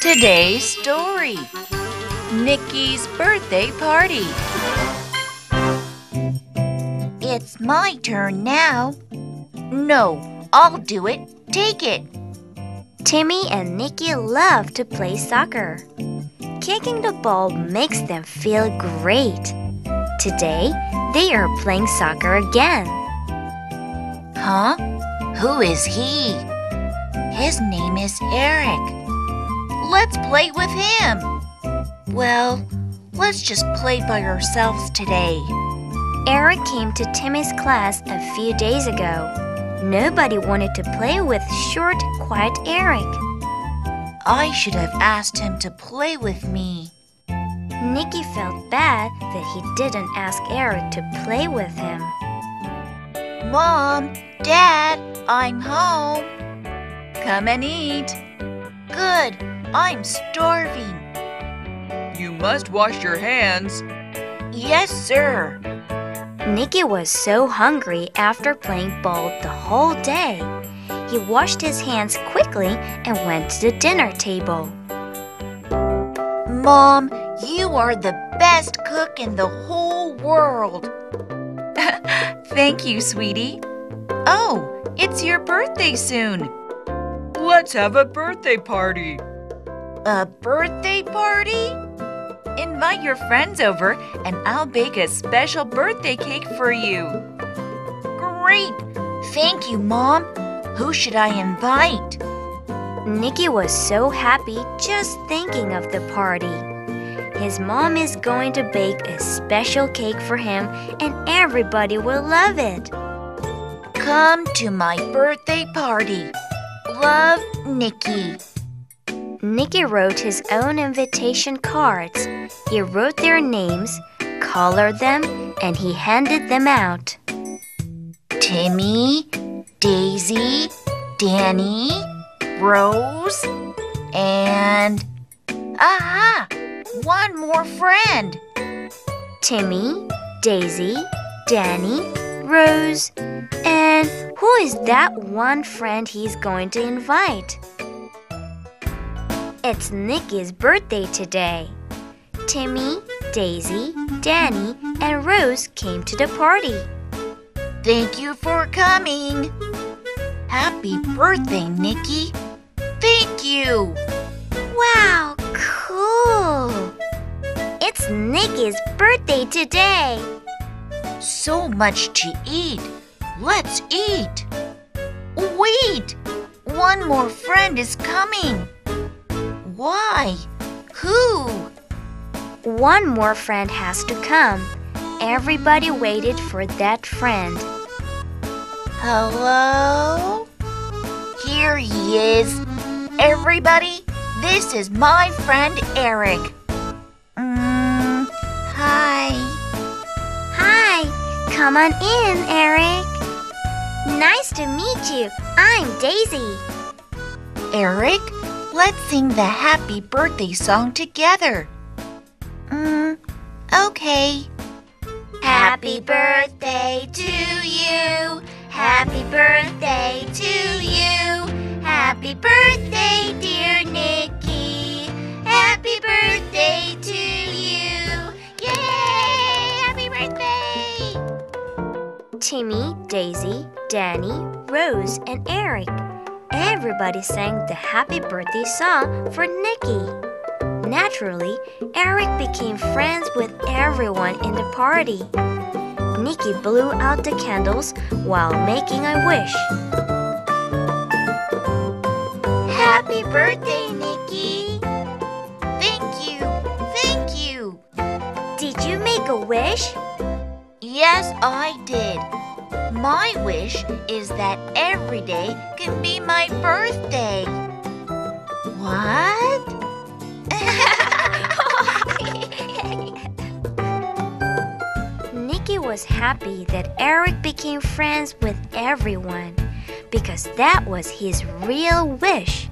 Today's story Nikki's birthday party. It's my turn now. No, I'll do it. Take it. Timmy and Nikki love to play soccer. Kicking the ball makes them feel great. Today, they are playing soccer again. Huh? Who is he? His name is Eric. Let's play with him. Well, let's just play by ourselves today. Eric came to Timmy's class a few days ago. Nobody wanted to play with short, quiet Eric. I should have asked him to play with me. Nikki felt bad that he didn't ask Eric to play with him. Mom, Dad, I'm home. Come and eat. Good, I'm starving. You must wash your hands. Yes, sir. Nikki was so hungry after playing ball the whole day. He washed his hands quickly and went to the dinner table. Mom, you are the best cook in the whole world. Thank you, sweetie. Oh, it's your birthday soon. Let's have a birthday party. A birthday party? Invite your friends over and I'll bake a special birthday cake for you. Great! Thank you, Mom. Who should I invite? Nikki was so happy just thinking of the party. His mom is going to bake a special cake for him and everybody will love it. Come to my birthday party. Love, Nikki. Nikki wrote his own invitation cards. He wrote their names, colored them, and he handed them out. Timmy, Daisy, Danny, Rose, and. Aha! One more friend. Timmy, Daisy, Danny, Rose, and who is that one friend he's going to invite? It's Nikki's birthday today. Timmy, Daisy, Danny, and Rose came to the party. Thank you for coming. Happy birthday, Nikki. Thank you. Wow, cool! It's Nikki's birthday today. So much to eat. Let's eat. Wait! One more friend is coming. Why? Who? One more friend has to come. Everybody waited for that friend. Hello? Here he is. Everybody, this is my friend Eric. Come on in, Eric. Nice to meet you. I'm Daisy. Eric, let's sing the happy birthday song together. Mm, okay. Happy birthday to you. Happy birthday to you. Happy birthday, dear Nikki. Danny, Rose, and Eric. Everybody sang the happy birthday song for Nikki. Naturally, Eric became friends with everyone in the party. Nikki blew out the candles while making a wish. Happy birthday, Nikki! Thank you, thank you. Did you make a wish? Yes, I did. My wish is that every day can be my birthday. What? Nikki was happy that Eric became friends with everyone because that was his real wish.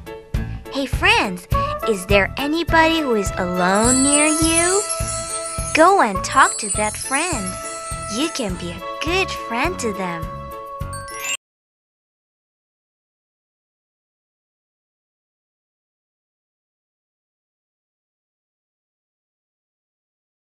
Hey, friends, is there anybody who is alone near you? Go and talk to that friend. You can be a good friend to them.